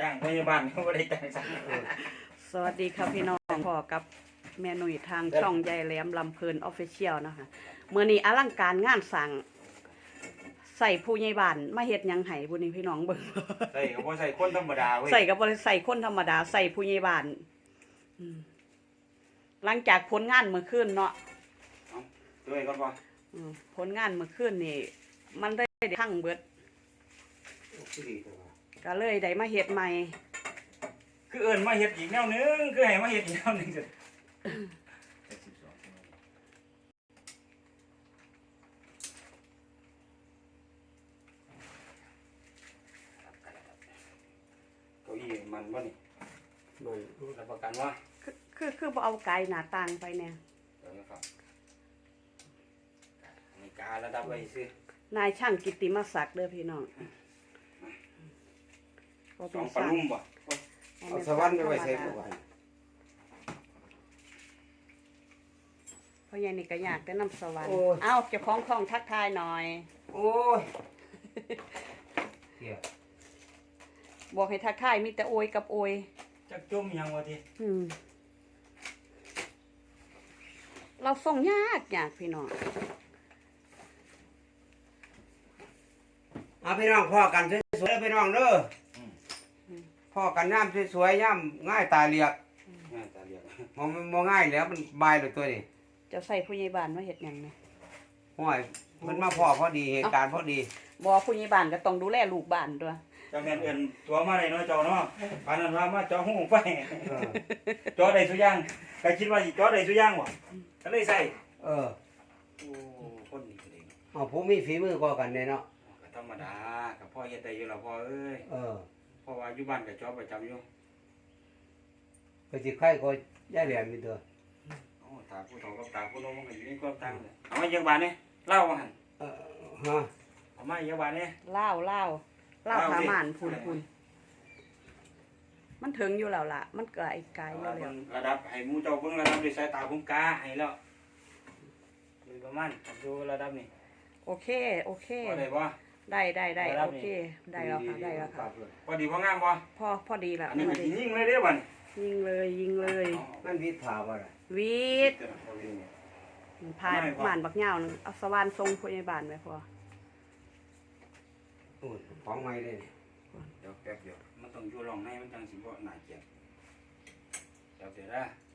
จ้างพยาบาลเขาไม่ได้จ้างสั่งสวัสดีครับพี่น้องพ่อกับแม่หนุ่ยทางช่องยายแหลมลำเพลินออฟฟิเชียลนะคะเมื่อนี้อลังการงานสั่งใส่ผู้ใหญ่บ้านมาเฮ็ดหยังไห้บุนี้พี่น้องเบิ่งใส่ก็บ่ใส่คนธรรมดาเว้ยใส่กับบริใส่คนธรรมดาใส่ผู้ใหญ่บ้านอืมหลังจากผลงานเมื่อคืนเนาะด้วยก่อนบ่อืมผลงานเมื่อคืนนี่ มันได้ทั้งเบิด ก็เลยได้มาเฮ็ดใหม่ คือเอิ้นมาเฮ็ดอีกแนวหนึงคือให้มาเฮ็ดอีกแนวหนึงสิเก้าอี้มันบ่นี่มันรู้รับประกันว่าคือคือคือบ่เอาไกลหน้าต่างไปเนี่ยเดี๋ยวนะครับอันนี้การระดับไว้ซื้อนายช่างกิตติมศักดิ์เด้อพี่น้อง บ่สเป็อนงปสลาร้างลุ่มบ่บ่เอาเป็นสวรรค์ไปไว้ธใส่รรผู้มดาว่าเพราะยายนี่ก็อยากได้นำสวรรค์ โอ้ย เอ้าเจ้าของของทักทายหน่อย โอ้ยเฮียบอกให้ทักทายมีแต่โอยกับโอย จักจมยังวะทีอืม เราส่งยากยากพี่น้องเอาพี่น้องพ่อกันสวยๆพี่น้องเด้ออ พ่อกันย่ำสวยๆย่ำง่ายตาเรียกง่ายตาเรียกมันมันง่ายแล้วมันบายเลยตัวนี้เจะใส่ผู้ใหญ่บ้านมาเฮ็ดหยังเนี่ยห้อยมันมาพ่อพอดีเหตุการณ์พอดีบ่ผู้ใหญ่บ้านก็ต้องดูแลลูกบ้านด้วยเจ้าแม่นเอิ้นตัวมาได้เนาะเจ้าเนาะปานนั้นว่ามาเจาะหูไฟเออเจาะได้สุอย่างก็คิดว่าสิเจาะได้สุอย่างบ่ก็เลยใส่เออโอ้คนนี้ก็ดีเนาะเอาผมมีฝีมือก็กันเนี่ยเนาะก็ธรรมดากับพ่อเฮ็ดได้อยู่แล้วพ่อเอ้ยเออ เพราะว่าอยู่บ้านก็เจาะประจำอยู่ก็สิใครก็ย่าแหลมมีตัวโอ้ตาผู้โตกับตาผู้น้องมันก็อยู่ในความต่างเลยเอามาเยอะบาดนี่เล่าว่าหั่นเออฮะเอามาเยอะบาดนี่เล่าวล่าวล่าวลาวผาสิหมานพูนพูนมันถึงอยู่แล้วล่ะ มันไกลไกลอยู่แล้ว ระดับให้หมู่เจ้าเบิ่งระดับด้วยสายตาผมกาให้แล้วโดยประมาณดูระดับนี้โอเค โอเค พอได้บ่ ได้ได้ได้ระดับโอนี้เคได้แล้วค่ะได้แล้วค่ะพอดีบ่งามบ่พอพอดีแล้วอันนี้พมัอนสิดียิงเลยเด้อบัดนี้ยิงเลยยิงเลยมันวิถาว่าอะไรวีดพายหมานบักเหงาหนึงเอาสว่านทรงผู้ใหญ่บ้านไว้พอโอ้ยของใหม่เลยนี่เดี๋ยวแป๊บเดียวมันต้องอยู่ร่องในมันจังสิบ่น่าเกลียดเดี๋ยวเดี๋ยวนะเข้าใจละ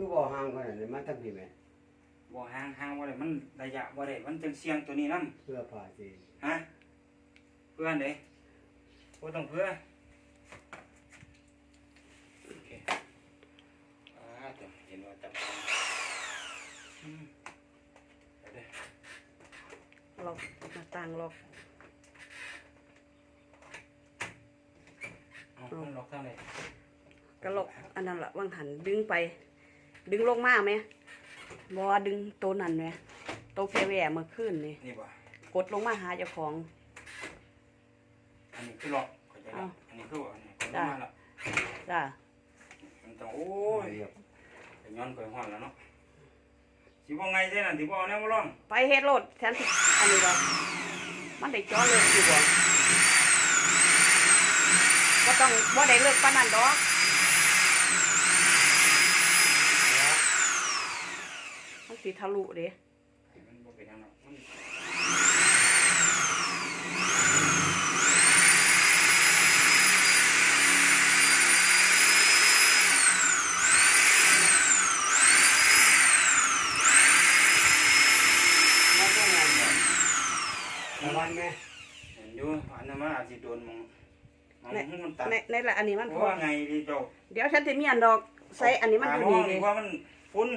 คือบ่ห่างกันนี่มันทั้งพี่แม่บ่ห่างห่างบ่ได้มันระยะบ่ได้มันจังเสียงตัวนี้นํเพื่อผ่าสิฮะเพื่อนเด้บ่ต้องเพื่อโอเคอ่าเดี๋ยวเห็นว่าจับอืมเดี๋ยวเด้อล็อกหน้าต่างล็อกเอามันล็อกทางไหนกระล็อกอันนั้นละว่างหันดึงไป ดึงลงมาไหมบอดึงตัวนั้นไหมตัวแพรแหวเมื่อคืนนี่นี่บ่กดลงมาหาเจ้าของ อันนี้คือล็อกเข้าใจละอ้าวอันนี้คือว่าอันนี้กดลจ้ะงมาละจ้ามันต้องโอ้ยเรียบไปย้อนไปห้อนแล้วเนาะสิบ่ไงเท่นั่นสิบ่เอาแนวมาลองไปเฮ็ดโลดแทนที่อันนี้บ่มันได้จ้อเลยอยู่บ่บ่ต้องบ่ได้เลิกปานนั้นดอกมัน สิทะลุเด้มันบ่เป็นหยังหรอกมันมันต้องงานแบบตะวันแม่เห็นอยู่อันนั้นมันอาจสิโดนมองมองให้มันตัดในในละอันนี้มันเพพราะอว่าไงดีเจ้าเดี๋ยวฉันสิเมียนดอกใส่อันนี้มันอยู่นี่หาเด้ ว่ามันฟุ้น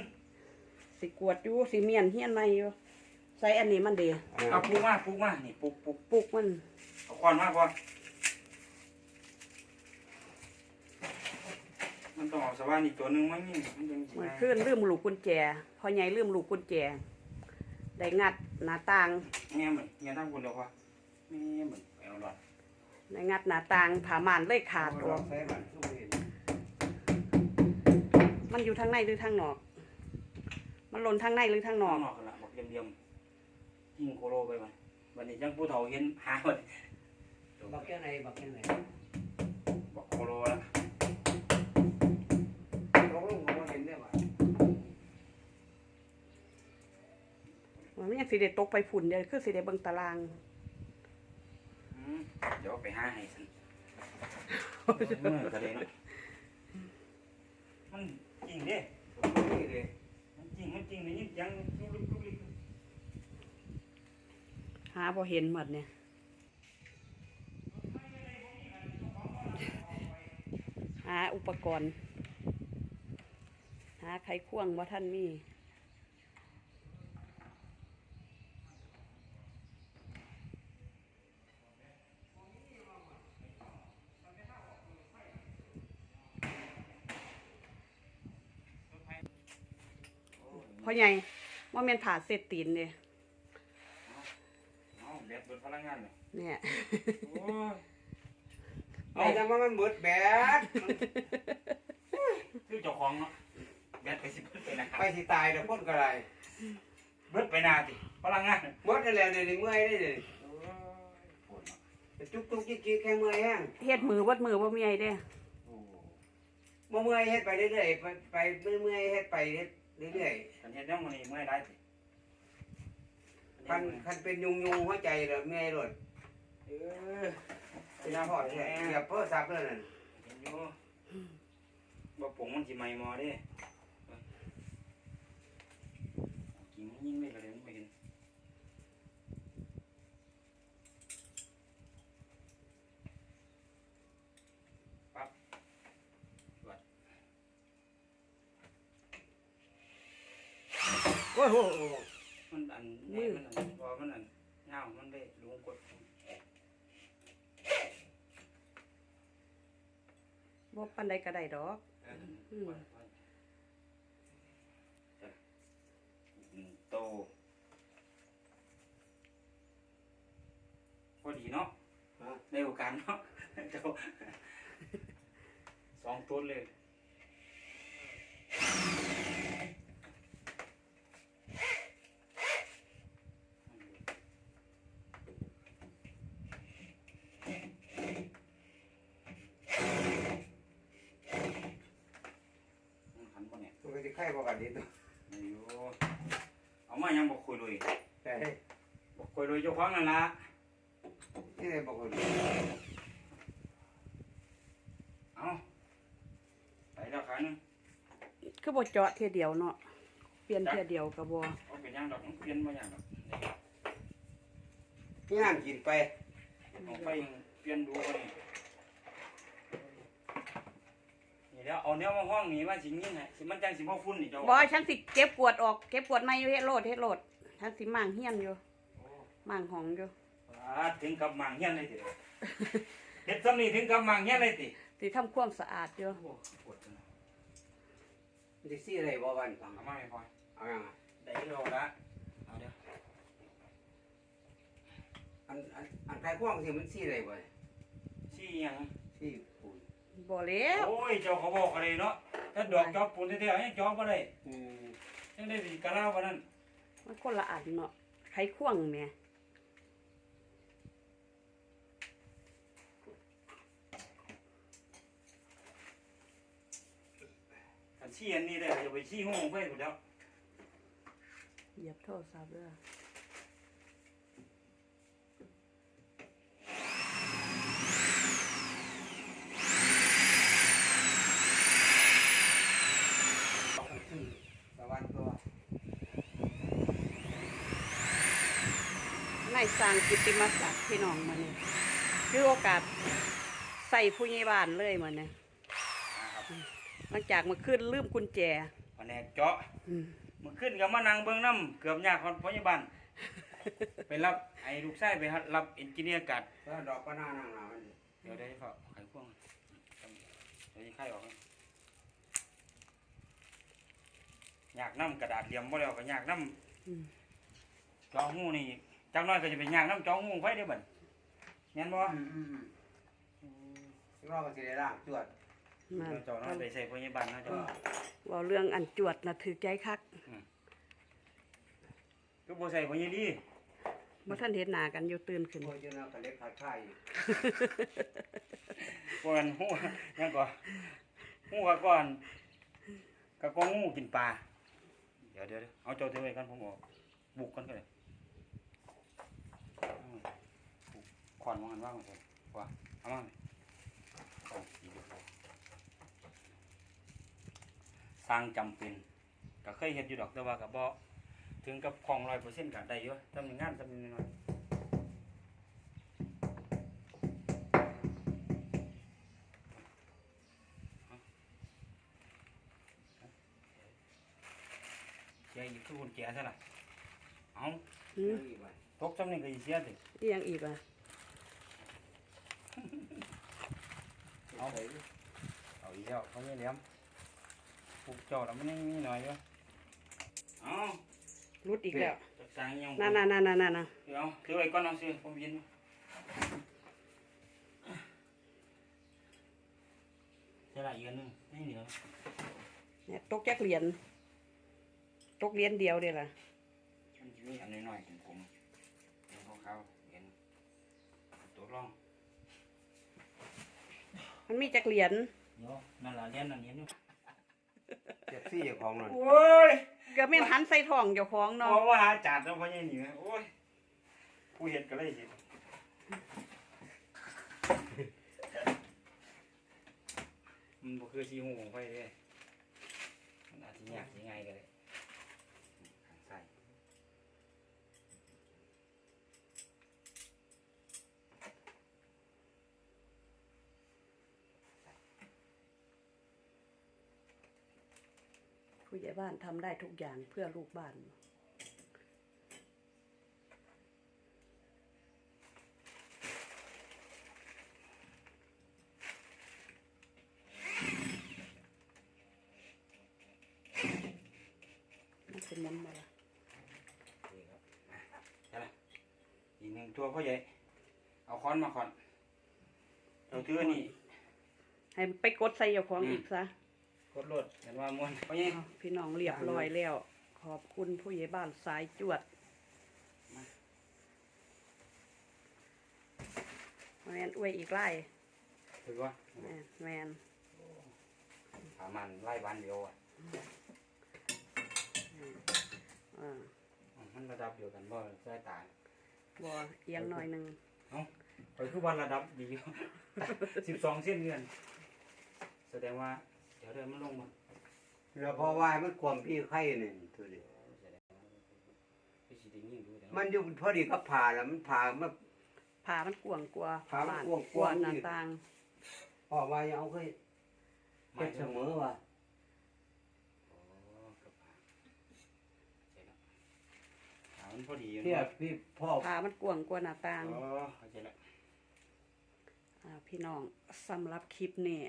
สิกวดอยู่สิเมียนเฮียนใหม่อยู่ใส่อันนี้มันเด้เอาปลูกมาปลูกมานี่ปลูกปลูกปลูกมันเอาควันมาพอมันต้องเอาสว่านอีกตัวหนึงมั้งนี่มันจังสิเหมือนง่ายขึ้นลืมลูกกุญแจพอใหญ่ลืมลูกกุญแจได้งัดหน้าต่างแง่เหมือนแง่ทั้งคนเดียวพอแง่เหมือนไปเอาหลอดได้งัดหน้าต่างผาม่านเลยขาดออกใส่บัตรทุกเห็นมันอยู่ทางในหรือทางนอก มันหล่นทางในหรือทางนนออกกนอกกันละบอกเยี่ยมๆยิงโคโลไปมันวันนี้จังผู้เฒ่าเห็นหาวันบักแค่ไหนบักแค่ไหนบอกโคโลแล้วลงลงมาเห็นได้ว่ามันยังสิได้ตกไปฝุ่นเดียวคือสิได้เบิ่งตารางอืมเดี๋ยวไปหาให้สันเมื่อทะเลเนาะมันจริงเด้ นี่เลยมัน จริงมันจริงนี่ยังลุกลุกลุกลิกหาพอเห็นหมดเนี่ยหาอุปกรณ์ หาไขควงว่าท่านมี เพราะไงว่าแม่นผ่าเศษตีนเลยเอาแบตเบิดพลังงานเลยเนี่ย โอ้ยไอ้จังว่ามันเบิดแบดคือเจ้าของเนาะแบตไปสิเบิดไปนะครัไปสิตายเดี๋ยวพ่นกระไรเบิดไปนาติพลังงานเบิดนั่นแหละเดี๋ยวนี้เมื่อยได้เลยโอ้ยปวดเนาะจุกจุกจิกจิกแค่เมื่อยแห้งเฮ็ดมือวัดมือว่ามีไอเด้โอ้บ่เมื่อยเฮ็ดไปเรื่อยๆไปไปเมื่อยๆเฮ็ดไปเฮ็ด เรื่อยคันเฮ็ดยังมันนี่เมื่อยได้ติๆคันคันเป็นยุงยุงหัวใจแล้วเมื่อยรถเออเป็นพ่อแท้เสียบโทรศัพท์เลยนั่นเห็นอยู่บ่ปงมันสิไหม่หมอเด้กินมันยิ่งเลยก็เลยมันบ่เห็นปั๊บ โอ้โหมันอันนี่มันอันพอมันอันเงามันได้ลุงกดบ่ปานใดก็ได้ดอกหนึ่งโตพอดีเนาะในโอกาสเนาะเจ้าสองต้นเลยมันหันบ่เนี่ย มัน ก็สิไข้บ่กันดีตัวไม่อยู่เอามายังบอกคุยเลยแต่บอกคุยเลยเจ้าของนั่นละนี่เลยบอกคนเอาไปแล้วครั้งหนึงคือบ่เจาะเทียเดียวเนาะเปลี่ยนเทียเดียวก็บ่เอาเป็นยังดอกมันเปลี่ยนมาอย่างดอกย่างกินไปเอาไปยังเปลี่ยนดูไป นี่แล้วเอาเนี้ยมาห้องนี่มาสิยิงให้สิมันจังสิบ่ฟุ้นนี่เจ้าบ่ฉันสิเก็บกวดออกเก็บกวดใหม่อยู่เฮ็ดโลดเฮ็ดโลดฉันสิมั่างเฮียนอยู่โอ้มั่างห้องอยู่อ่าถึงกับหมางเฮียนเลยติเฮ็ดซ้ำนี่ถึงกับหมางเฮียนเลยติสิทำความสะอาดอยู่โอ้ปวดจังมันสิซี่อะไรบ่วันฟังเอามาให้พอเอายังอะได้โลละเอาเดี๋ยวอันอันอันไข้ควงสิมันซี่อะไรบ่ชี้หยังซี่ปูน บ่แล้วโอ้ยเจ้าเขาบอกอะไรเนาะถ้าดอกจอบปูนแท้ๆยังจอบบ่ได้อืมยังได้สิกะลาบ่นั่นมันคนละอันเนาะไขควงแหม่คันชี้อันนี้ได้อย่าไปชี้ห้องไปพุ่นแล้วเหยียบโทรศัพท์เด้อ สวรรค์ตัว นาย สร้างกิตติมศักดิ์พี่น้องมื้อนี้คือโอกาสใส่ผู้ใหญ่บ้านเลยมื้อนี้นะครับหลังจากเมื่อคืนลืมกุญแจแผนกเจาะอืมมื้อขึ้นก็มานั่งเบิ่งน้ำเกือบยากคนพยาบาลไปรับไอ้ลูกชายไปรับเอนจิเนียร์กัดแล้วดอกก็น่านั่งหนามันเดี๋ยวได้ฝากไขควงเดี๋ยวนี้ไข่ออกอยากน้ำกระดาษเหลี่ยมบ่แล้วก็อยากน้อืมำจอหูนี่ จังน้อยก็จะไปอยากน้ำจอหูไฟเด้อบัดแม่นบ่อืมอืมอืมรอบก็สิได้ล่างจวดมาเจ้าน้อยไปใส่พยาบาลนะเจ้าเว้าเรื่องอันจวดน่ะถือใจคักก็บ่ใส่พยาดีบ่ท่านเห็นหน้ากันอยู่ตื่นขึ้นโอ้ยเจ้าหน้าก็เล็กขาดค่ายอยู่ก่อนหูยังก่อนหูกับก่อนกับกองงูกินปลาเดี๋ยวเดี๋ยวเดี๋ยวเอาเจ้าเทไว้กันผมบอกบุกกันก็เลยเอามาบุก ขอนวางกันว่างมาเลยว่าเอามาเลยเอาอีกแล้วสร้างจำเป็นก็เคยเห็นอยู่ดอกแต่ว่ากับบ่ถึงกับคลองร้อยเปอร์เซ็นต์กับได้อยู่ทำงานทำนิดหน่อยเสียอีกคือคนแก่ซะล่ะเอาหืมอีกวันตกจำนี่ก็อีเสียสิอีหยังอีกอะ เอาเอาอีกแล้วเขาไม่เลี้ยมปลูกเจ้าแล้วมันยังมีหน่อยอยู่เอารุดอีกแล้วจักสร้างอิหยังนั่นๆๆๆๆเดี๋ยวถือไว้ก่อนเอาสิผมยินใช่ละอีกอันหนึงนี่เหนียวเนี่ยตกจักเหรียญตกเหรียญเดียวเด้ล่ะมันจะมีอันน้อยๆของผมเห็นขาวๆเห็นตัวร่อง มันมีจักเหรียญเดี๋ยวนั่นละเลี้ยนนั่นเลี้ยนอยู่เจ็บซี่เจ้าของนั่นโอ้ยก็แม่นหันใส่ท้องเจ้าของบเนาะอกว่าหาจัดแล้วพ่อใหญ่หนีไหมโอ้ยผู้เห็นก็เลยเห็นมันบ่คือสีหูของไฟเลยมันอาจจะยากยังไงก็ได้ข้างใส่ ผู้ ใหญ่บ้านทำได้ทุกอย่างเพื่อลูกบ้านมันเป็นน้ำมาละนี่ครับใช่ละอีกหนึ่งตัวพ่อใหญ่ เอาค้อนมาค้อนเราถืออันนี่ให้ไปกดใส่เจ้าของอีกซะ กดรถเห็นว่าม้วนพ่อใหญ่อ้าวพี่น้องเรียบร้อยแล้ว ขอบคุณผู้ใหญ่บ้านสายจวดแมนอวยอีกไล่ถือว่าแมนแมนประมาณไล่วันเดียวอะอ่ามันระดับเดียวกันบ่ใช่ตาบอเอียงหน่อยหนึ่งไปคือวันระดับดีสิบสองเส้นเงินแสดงว่า เดี๋ยวเดินมันลงมาแล้วพอว่าให้มันความพี่ไข่หนึ่งตัวนี้แสดงว่าพี่สิได้ยินดูแต่ว่ามันอยู่พอดีกับผ่าแล้วมันผ่ามันผ่ามันกวางกว่าผ่ามันบ้านกว้างกว่าๆหน้าอีกต่างพอว่ายังเอาเคยไม่เฮ็ดเสเสมมออว่ะโอ้กับผ่าใช่แล้วผ่ามันพอดีอยู่เทียบพี่พ่อผ่ามันกวางกว่าหน้าต่างอ๋อเข้าใจแล้วอ่าพี่น้องสำหรับคลิปนี้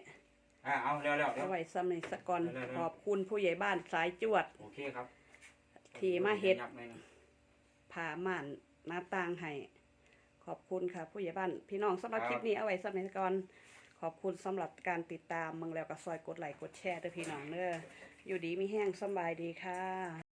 อ่าเอาเร็วๆเร็ว เอาไว้สำในสกอนได้ๆๆ ขอบคุณผู้ใหญ่บ้านสายจวด โอเคครับที่มาเฮ็ด ยับหน่อยหนึ่งผ่าม่านหน้าต่างให้ขอบคุณค่ะ ผู้ใหญ่บ้านพี่น้องสำหรับคลิปนี้เอาไว้สำในสกอนขอบคุณสำหรับการติดตามมึงแล้วก็ซอยกดไลค์กดแชร์ด้วยพี่น้องเด้ออยู่ดีมีแห้งสำบายดีค่ะ